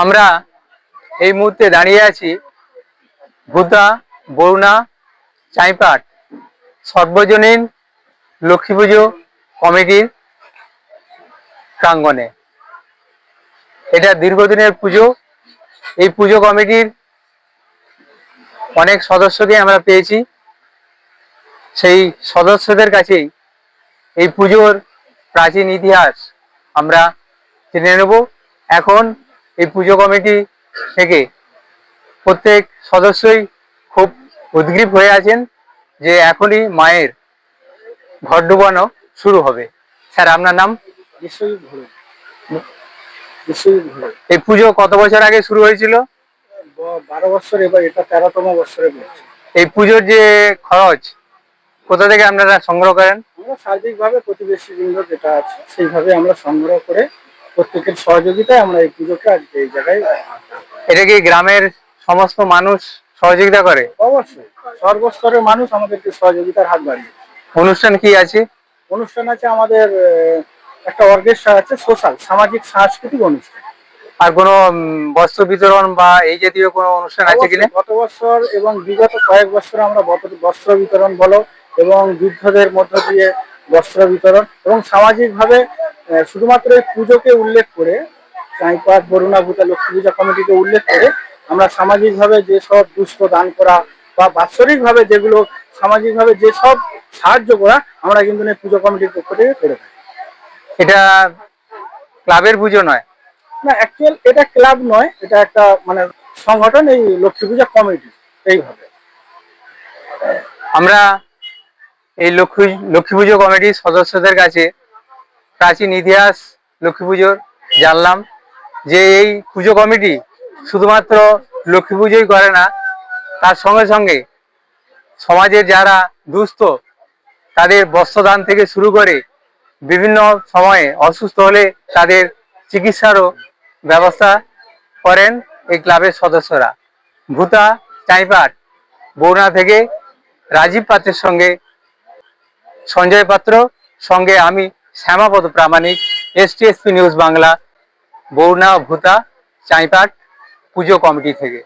আমরা এই মুহূর্তে দাঁড়িয়ে আছি ভূতা, বরুণা, চাইপাট, সর্বজনীন, লক্ষ্মী পুজো, কমিটির প্রাঙ্গণে। এটা দীর্ঘদিনের পুজো। এই পুজো কমিটির অনেক সদস্যকে আমরা পেয়েছি। সেই সদস্যদের কাছেই এই পুজোর প্রাচীন ইতিহাস আমরা জেনে নেব। এখন এই পুজো কমিটি থেকে প্রত্যেক সদস্যই খুব উদ্গ্রীব হয়ে আছেন যে এখনই মায়ের ঘর ডুবানো শুরু হবে। স্যার আপনার নাম? এই পুজো কত বছর আগে শুরু হয়েছিল? বারো বছর এবার এটা তেরোতম বছরে এই পুজোর যে খরচ কোথা থেকে আপনারা সংগ্রহ করেন? আমরা সার্বিকভাবে প্রতিবেশী বৃন্দ যেটা আছে সেইভাবে আমরা সংগ্রহ করে প্রত্যেকের সহযোগিতায় আমরা এই পুজোকে আজকে এই জায়গায় এটা কি গ্রামের সমস্ত মানুষ সহযোগিতা করে? অবশ্যই। সর্বস্তরের মানুষ আমাদেরকে সহযোগিতার হাত বাড়িয়ে অনুষ্ঠান কি আছে? অনুষ্ঠান আছে আমাদের একটা অর্কেস্ট্রা আছে সোশ্যাল সামাজিক সাংস্কৃতিক অনুষ্ঠান। আর কোনো বস্ত্র বিতরণ বা এই জাতীয় কোনো অনুষ্ঠান আছে কিনা গত বছর এবং বিগত কয়েক বছর আমরা বস্ত্র বিতরণ বলো এবং বৃদ্ধদের মধ্য দিয়ে বস্ত্র বিতরণ এবং সামাজিকভাবে শুধুমাত্র এই পুজোকে উল্লেখ করে চাইপাট বরুণা ভূতা লক্ষ্মী পূজা কমিটিকে উল্লেখ করে আমরা সামাজিকভাবে যেসব দুস্থ দান করা বা বাৎসরিকভাবে যেগুলো সামাজিকভাবে যেসব সাহায্য করা আমরা কিন্তু পুজো কমিটির পক্ষ থেকে করে থাকি। এটা ক্লাবের পুজো নয়? না অ্যাকচুয়াল এটা ক্লাব নয় এটা একটা মানে সংগঠন এই লক্ষ্মী পূজা কমিটি এইভাবে। আমরা এই লক্ষ্মী লক্ষ্মী পুজো কমিটির সদস্যদের কাছে প্রাচীন ইতিহাস লক্ষ্মী পুজোর জানলাম যে এই পুজো কমিটি শুধুমাত্র লক্ষ্মী পুজোই করে না, তার সঙ্গে সঙ্গে সমাজের যারা দুস্থ, তাদের বস্ত্রদান থেকে শুরু করে বিভিন্ন সময়ে অসুস্থ হলে তাদের চিকিৎসারও ব্যবস্থা করেন এই ক্লাবের সদস্যরা। ভূতা, চাইপাট, বৌনা থেকে রাজীব পাত্রের সঙ্গে সঞ্জয় পাত্র, সঙ্গে আমি শ্যামাপদ প্রামাণিক এসটিএসপি নিউজ বাংলা, বৌনা, ভূতা, চাইপাট পুজো কমিটি থেকে।